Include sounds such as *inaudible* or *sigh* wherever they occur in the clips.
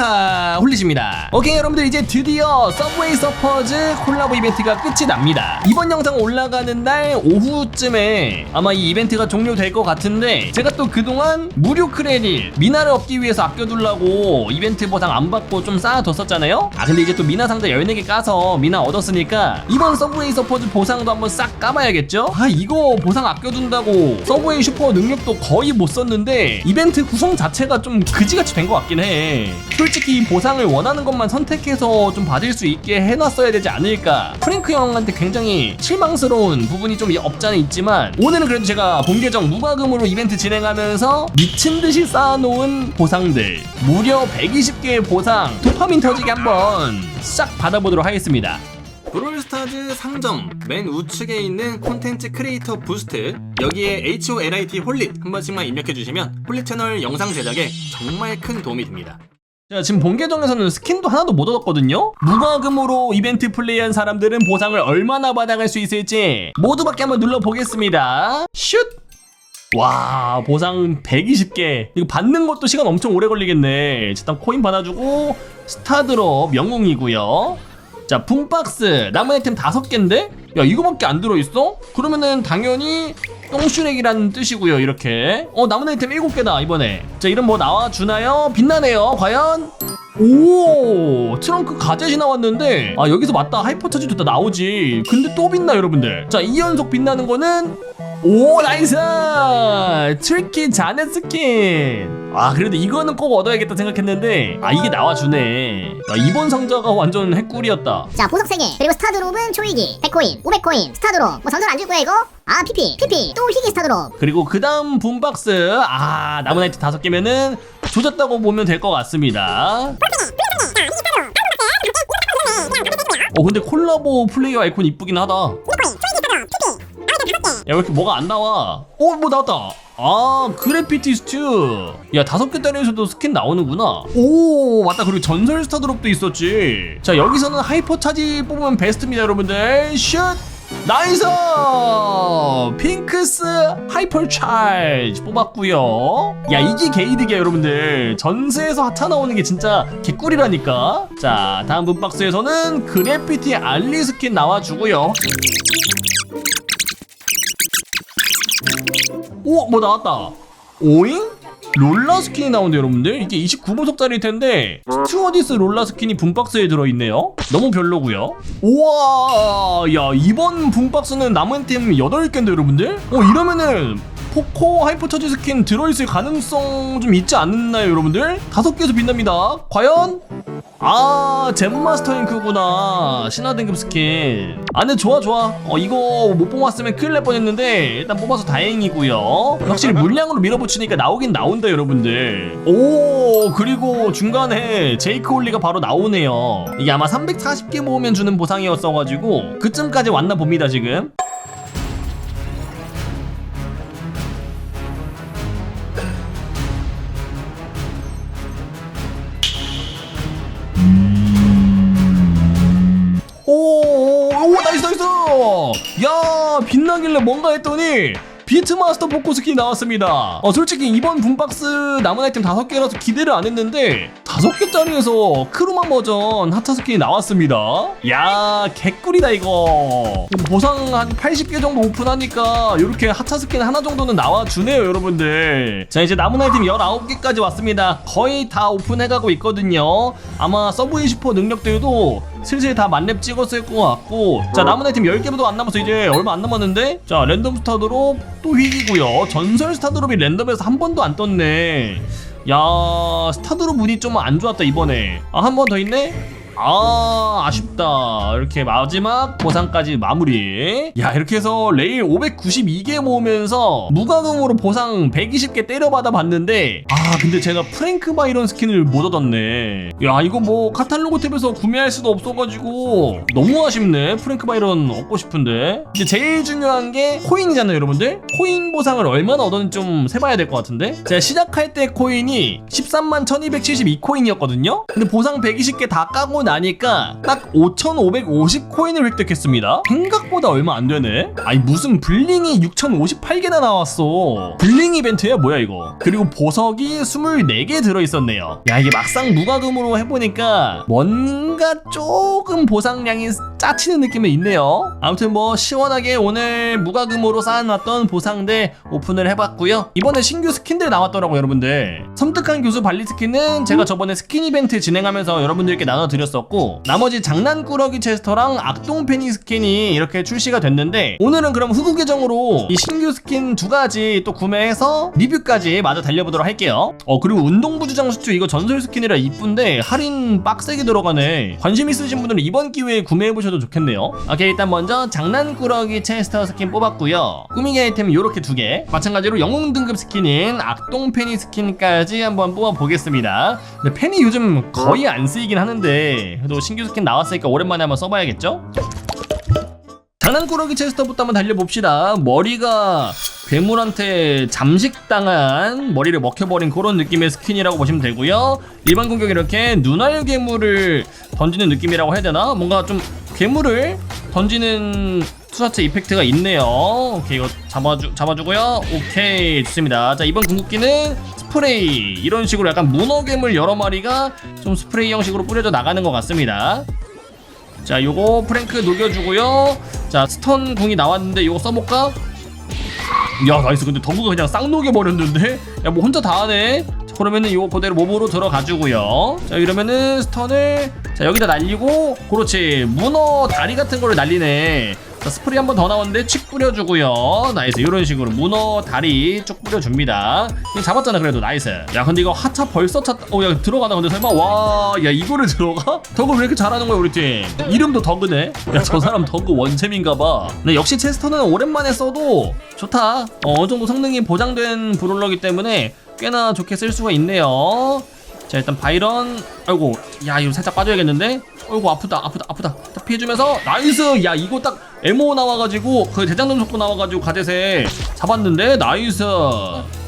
홀리하 홀리십니다. 오케이 여러분들. 이제 드디어 서브웨이 서퍼즈 콜라보 이벤트가 끝이 납니다. 이번 영상 올라가는 날 오후쯤에 아마 이 이벤트가 종료될 것 같은데 제가 또 그동안 무료 크레딧 미나를 얻기 위해서 아껴두려고 이벤트 보상 안 받고 좀 쌓아뒀었잖아요? 아 근데 이제 또 미나 상자 14개 까서 미나 얻었으니까 이번 서브웨이 서퍼즈 보상도 한번 싹 까봐야겠죠? 아 이거 보상 아껴둔다고 서브웨이 슈퍼 능력도 거의 못 썼는데 이벤트 구성 자체가 좀 그지같이 된 것 같긴 해. 솔직히 이 보상 을 원하는 것만 선택해서 좀 받을 수 있게 해놨어야 되지 않을까 프랭크 형한테 굉장히 실망스러운 부분이 좀 없잖아 있지만 오늘은 그래도 제가 본 계정 무과금으로 이벤트 진행하면서 미친 듯이 쌓아놓은 보상들 무려 120개의 보상 도파민 터지게 한번 싹 받아보도록 하겠습니다 브롤스타즈 상점 맨 우측에 있는 콘텐츠 크리에이터 부스트 여기에 HOLIT 홀릿 한 번씩만 입력해 주시면 홀릿 채널 영상 제작에 정말 큰 도움이 됩니다. 자, 지금 본 계정에서는 스킨도 하나도 못 얻었거든요? 무과금으로 이벤트 플레이한 사람들은 보상을 얼마나 받아갈 수 있을지 모두 밖에 한번 눌러보겠습니다. 슛! 와, 보상 120개. 이거 받는 것도 시간 엄청 오래 걸리겠네. 일단 코인 받아주고, 스타드롭 영웅이고요 자, 붐박스. 남은 아이템 5개인데? 야, 이거밖에 안 들어있어? 그러면은 당연히 똥슈렉이라는 뜻이고요, 이렇게. 어, 남은 아이템 7개다, 이번에. 자, 이름 뭐 나와주나요? 빛나네요, 과연? 오 트렁크 가젯이 나왔는데 아 여기서 맞다. 하이퍼 차지도 다. 나오지. 근데 또 빛나 여러분들. 자 2연속 빛나는 거는 오 나이스! 트리키 자넷 스킨. 아 그래도 이거는 꼭 얻어야겠다 생각했는데 아 이게 나와주네. 아, 이번 상자가 완전 핵꿀이었다. 자 보석 3개 그리고 스타드롭은 초이기. 100코인 500코인 스타드롭. 뭐 전설 안 줄 거야 이거? 아 PP PP 또 희귀 스타드롭. 그리고 그 다음 붐박스. 아 아이템 다섯 개면은 조졌다고 보면 될 것 같습니다. 어 근데 콜라보 플레이어 아이콘 이쁘긴 하다. 야 왜 이렇게 뭐가 안 나와? 어 뭐 나왔다. 아 그래피티 스튜 야 다섯 개 단위에서도 스킨 나오는구나. 오 맞다. 그리고 전설 스타 드롭도 있었지. 자 여기서는 하이퍼 차지 뽑으면 베스트입니다 여러분들. 슛 나이스! 핑크스 하이퍼 차지 뽑았고요. 야 이게 게이득이야 여러분들. 전세에서 핫차 나오는 게 진짜 개꿀이라니까. 자 다음 분박스에서는 그래피티 알리 스킨 나와주고요. 오, 뭐 나왔다. 오잉? 롤라 스킨이 나오는데 여러분들 이게 29보석짜리일 텐데 스튜어디스 롤라 스킨이 붐박스에 들어있네요 너무 별로고요 우와 야 이번 붐박스는 남은 팀 8개인데 여러분들 어 이러면은 포코 하이퍼차지 스킨 들어있을 가능성 좀 있지 않나요 여러분들? 다섯 개에서 빛납니다 과연? 아 젠마스터 잉크구나. 신화 등급 스킨. 아 근데 좋아 좋아. 어 이거 못 뽑았으면 큰일 날 뻔했는데 일단 뽑아서 다행이고요. 확실히 물량으로 밀어붙이니까 나오긴 나온다 여러분들. 오 그리고 중간에 제이크 홀리가 바로 나오네요. 이게 아마 340개 모으면 주는 보상이었어가지고 그쯤까지 왔나 봅니다 지금 나이스, 나이스! 야, 빛나길래 뭔가 했더니, 비트마스터 복고 스킨이 나왔습니다. 어, 솔직히 이번 분박스 남은 아이템 5개라서 기대를 안 했는데, 5개짜리에서 크루마 버전 하타 스킨이 나왔습니다. 야, 개꿀이다, 이거. 보상 한 80개 정도 오픈하니까, 이렇게 하타 스킨 하나 정도는 나와주네요, 여러분들. 자, 이제 남은 아이템 19개까지 왔습니다. 거의 다 오픈해가고 있거든요. 아마 서브웨이 슈퍼 능력들도 슬슬 다 만렙 찍었을 것 같고 자 남은 아이템 10개도 안 남아서 이제 얼마 안 남았는데 자 랜덤 스타드롭 또 휘기고요 전설 스타드롭이 랜덤에서 한 번도 안 떴네 야 스타드롭 운이 좀 안 좋았다 이번에. 아 한 번 더 있네 아 아쉽다. 이렇게 마지막 보상까지 마무리. 야 이렇게 해서 레일 592개 모으면서 무과금으로 보상 120개 때려받아 봤는데 아 근데 제가 프랭크 바이런 스킨을 못 얻었네. 야 이거 뭐 카탈로그 탭에서 구매할 수도 없어가지고 너무 아쉽네. 프랭크 바이런 얻고 싶은데. 이제 제일 중요한 게 코인이잖아요 여러분들. 코인 보상을 얼마나 얻었는지 좀 세봐야 될 것 같은데? 제가 시작할 때 코인이 13만 1272코인이었거든요? 근데 보상 120개 다 까고 나 니까 딱 5,550코인을 획득했습니다. 생각보다 얼마 안 되네. 아니 무슨 블링이 6,058개나 나왔어. 블링 이벤트야 뭐야 이거. 그리고 보석이 24개 들어있었네요. 야 이게 막상 무과금으로 해보니까 뭔가 조금 보상량이 짜치는 느낌이 있네요. 아무튼 뭐 시원하게 오늘 무과금으로 쌓아놨던 보상들 오픈을 해봤고요. 이번에 신규 스킨들 나왔더라고요 여러분들. 섬뜩한 교수 발리 스킨은 제가 저번에 스킨 이벤트 진행하면서 여러분들께 나눠드렸 었고 나머지 장난꾸러기 체스터랑 악동 페니 스킨이 이렇게 출시가 됐는데 오늘은 그럼 후구 계정으로 이 신규 스킨 두 가지 또 구매해서 리뷰까지 마저 달려보도록 할게요. 어 그리고 운동부 주장 수트 이거 전설 스킨이라 이쁜데 할인 빡세게 들어가네. 관심 있으신 분들은 이번 기회에 구매해보셔도 좋겠네요. 오케이 일단 먼저 장난꾸러기 체스터 스킨 뽑았고요. 꾸미기 아이템 요렇게 두 개. 마찬가지로 영웅 등급 스킨인 악동 페니 스킨까지 한번 뽑아보겠습니다. 근데 페니 요즘 거의 안 쓰이긴 하는데 그래도 신규 스킨 나왔으니까 오랜만에 한번 써봐야겠죠? 장난꾸러기 체스터부터 한번 달려봅시다. 머리가 괴물한테 잠식당한 머리를 먹혀버린 그런 느낌의 스킨이라고 보시면 되고요. 일반 공격 이렇게 눈알 괴물을 던지는 느낌이라고 해야 되나? 뭔가 좀 괴물을 던지는 투사체 이펙트가 있네요. 오케이 이거 잡아주 잡아주고요. 오케이 좋습니다. 자 이번 궁극기는 스프레이 이런 식으로 약간 문어 괴물 여러 마리가 좀 스프레이 형식으로 뿌려져 나가는 것 같습니다. 자 요거 프랭크 녹여주고요. 자 스턴 궁이 나왔는데 요거 써볼까? 야 나이스. 근데 덤브가 그냥 싹 녹여버렸는데? 야 뭐 혼자 다 하네. 자, 그러면은 요거 그대로 몸으로 들어가주고요. 자 이러면은 스턴을 자 여기다 날리고 그렇지. 문어 다리 같은 거를 날리네 자 스프레이 한번 더 나왔는데 칙 뿌려주고요. 나이스. 이런 식으로 문어 다리 쭉 뿌려줍니다. 잡았잖아 그래도. 나이스. 야 근데 이거 하차 벌써 찼다 어야 들어가나 근데 설마? 와 야 이거를 들어가? 더그 왜 이렇게 잘하는 거야 우리 팀? 이름도 더그네? 야 저 사람 더그 원챔인가봐. 근데 역시 체스터는 오랜만에 써도 좋다. 어, 어느 정도 성능이 보장된 브롤러기 때문에 꽤나 좋게 쓸 수가 있네요. 자 일단 바이런. 아이고 야 이거 살짝 빠져야겠는데? 아이고 아프다 아프다 아프다. 딱 피해주면서 나이스! 야 이거 딱 에모 나와가지고 그 대장금 속도 나와가지고 가젯에 잡았는데 나이스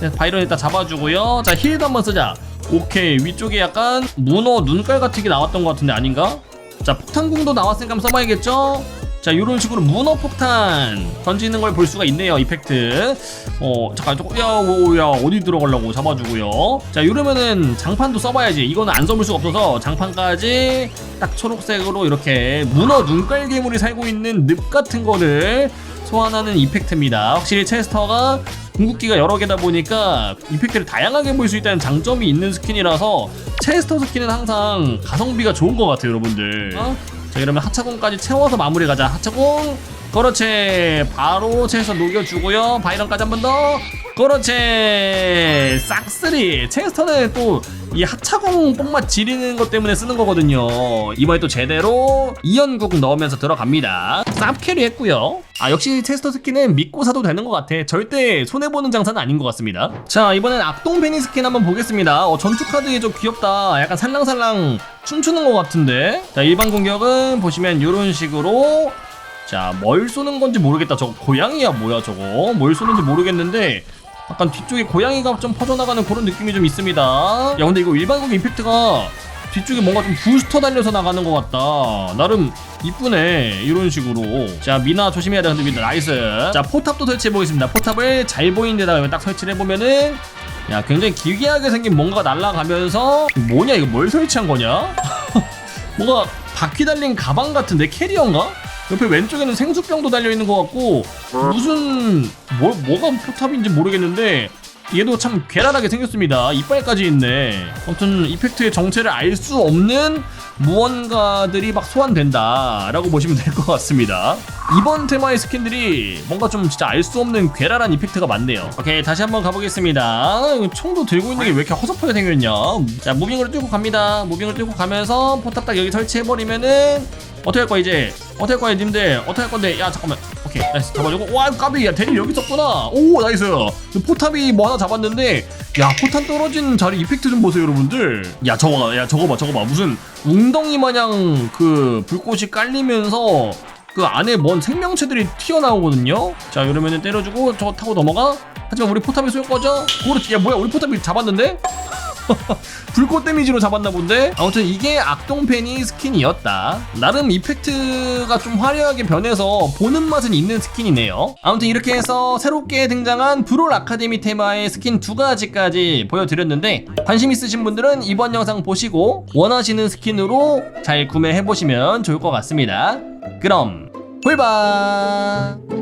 네, 바이런 일단 잡아주고요 자 힐도 한번 쓰자 오케이 위쪽에 약간 문어 눈깔 같은 게 나왔던 것 같은데 아닌가? 자 폭탄궁도 나왔으니까 한번 써봐야겠죠? 자 이런 식으로 문어 폭탄 던지는 걸 볼 수가 있네요 이펙트. 어 잠깐 조금 야야 어디 들어가려고 잡아주고요. 자 이러면은 장판도 써봐야지. 이거는 안 써볼 수가 없어서 장판까지 딱 초록색으로 이렇게 문어 눈깔 괴물이 살고 있는 늪 같은 거를 소환하는 이펙트입니다. 확실히 체스터가 궁극기가 여러 개다 보니까 이펙트를 다양하게 볼 수 있다는 장점이 있는 스킨이라서 체스터 스킨은 항상 가성비가 좋은 것 같아요 여러분들. 어? 자 이러면 하차공까지 채워서 마무리 가자. 하차공. 그렇지 바로 채에서 녹여주고요. 바이런까지 한 번 더 그렇지 싹쓸이 체스터는 또 이 하차공 뽕맛 지리는 것 때문에 쓰는 거거든요. 이번에 또 제대로 이연국 넣으면서 들어갑니다. 쌉캐리 했고요. 아 역시 체스터 스킨은 믿고 사도 되는 것 같아. 절대 손해보는 장사는 아닌 것 같습니다. 자 이번엔 악동 베니 스킨 한번 보겠습니다. 어, 전투 카드 좀 귀엽다. 약간 살랑살랑 춤추는 것 같은데. 자 일반 공격은 보시면 이런 식으로. 자, 뭘 쏘는 건지 모르겠다. 저거 고양이야 뭐야 저거? 뭘 쏘는지 모르겠는데 약간 뒤쪽에 고양이가 좀 퍼져나가는 그런 느낌이 좀 있습니다. 야, 근데 이거 일반 공격 임팩트가 뒤쪽에 뭔가 좀 부스터 달려서 나가는 것 같다. 나름 이쁘네. 이런 식으로. 자, 미나 조심해야 돼. 근데 미나 나이스. 자, 포탑도 설치해 보겠습니다. 포탑을 잘 보이는 데다가 딱 설치를 해보면은 야, 굉장히 기괴하게 생긴 뭔가 날아가면서 뭐냐 이거 뭘 설치한 거냐? *laughs* 뭔가 바퀴 달린 가방 같은데 캐리어인가? 옆에 왼쪽에는 생수병도 달려 있는 것 같고 무슨 뭐 뭐가 포탑인지 모르겠는데 얘도 참 괴랄하게 생겼습니다. 이빨까지 있네. 아무튼 이펙트의 정체를 알 수 없는 무언가들이 막 소환된다라고 보시면 될 것 같습니다. 이번 테마의 스킨들이 뭔가 좀 진짜 알 수 없는 괴랄한 이펙트가 많네요. 오케이 다시 한번 가보겠습니다. 총도 들고 있는 게 왜 이렇게 허접하게 생겼냐? 자 무빙으로 뚫고 갑니다. 무빙을 뚫고 가면서 포탑 딱 여기 설치해버리면은 어떻게 할 거야 이제? 어떻게 할 거야 님들? 어떻게 할 건데? 야 잠깐만. 오케이 나이스 잡아주고 와 까비 야 대리 여기 있었구나. 오 나이스. 포탑이 뭐 하나 잡았는데 야 포탄 떨어진 자리 이펙트 좀 보세요 여러분들. 야 저거 봐, 야 저거 봐 저거 봐 무슨 웅덩이 마냥 그 불꽃이 깔리면서 그 안에 뭔 생명체들이 튀어나오거든요. 자 이러면은 때려주고 저거 타고 넘어가. 하지만 우리 포탑이 쏠 거죠? 그렇지. 야 뭐야 우리 포탑이 잡았는데? *laughs* 불꽃 데미지로 잡았나 본데? 아무튼 이게 악동팬이 스킨이었다. 나름 이펙트가 좀 화려하게 변해서 보는 맛은 있는 스킨이네요. 아무튼 이렇게 해서 새롭게 등장한 브롤 아카데미 테마의 스킨 두 가지까지 보여드렸는데 관심 있으신 분들은 이번 영상 보시고 원하시는 스킨으로 잘 구매해보시면 좋을 것 같습니다. 그럼 골반!